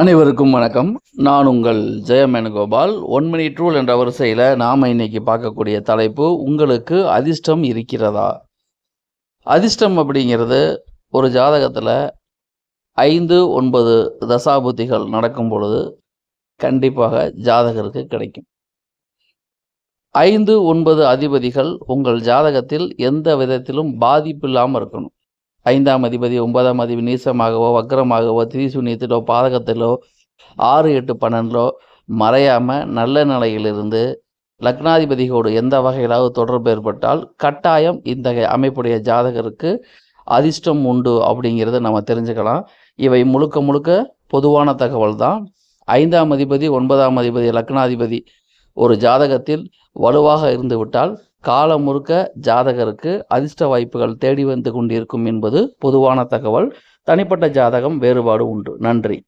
அனைவருக்கும் வணக்கம். நான் உங்கள் ஜெயமேனுகோபால். ஒன் மினிட் ரூல் என்ற வரிசையில் நாம் இன்னைக்கு பார்க்கக்கூடிய தலைப்பு உங்களுக்கு அதிர்ஷ்டம் இருக்கிறதா? அதிர்ஷ்டம் அப்படிங்கிறது ஒரு ஜாதகத்தில் ஐந்து ஒன்பது தசாபுத்திகள் நடக்கும் பொழுது கண்டிப்பாக ஜாதகருக்கு கிடைக்கும். ஐந்து ஒன்பது அதிபதிகள் உங்கள் ஜாதகத்தில் எந்த விதத்திலும் பாதிப்பு இல்லாமல் இருக்கணும். ஐந்தாம் அதிபதி ஒன்பதாம் அதிபதி நீசமாகவோ வக்கரமாகவோ திரிசூன்யத்திலோ பாதகத்திலோ ஆறு எட்டு பன்னெண்டிலோ மறையாமல் நல்ல நிலையிலிருந்து லக்னாதிபதியோடு எந்த வகையிலாவது தொடர்பு ஏற்பட்டால் கட்டாயம் இந்த அமைப்புடைய ஜாதகருக்கு அதிர்ஷ்டம் உண்டு அப்படிங்கிறத நம்ம தெரிஞ்சுக்கலாம். இவை முழுக்க முழுக்க பொதுவான தகவல் தான் ஐந்தாம் அதிபதி ஒன்பதாம் அதிபதி லக்னாதிபதி ஒரு ஜாதகத்தில் வலுவாக இருந்துவிட்டால் காலம் முழுக்க ஜாதகருக்கு அதிர்ஷ்ட வாய்ப்புகள் தேடி வந்து கொண்டிருக்கும் என்பது பொதுவான தகவல். தனிப்பட்ட ஜாதகம் வேறுபாடு உண்டு. நன்றி.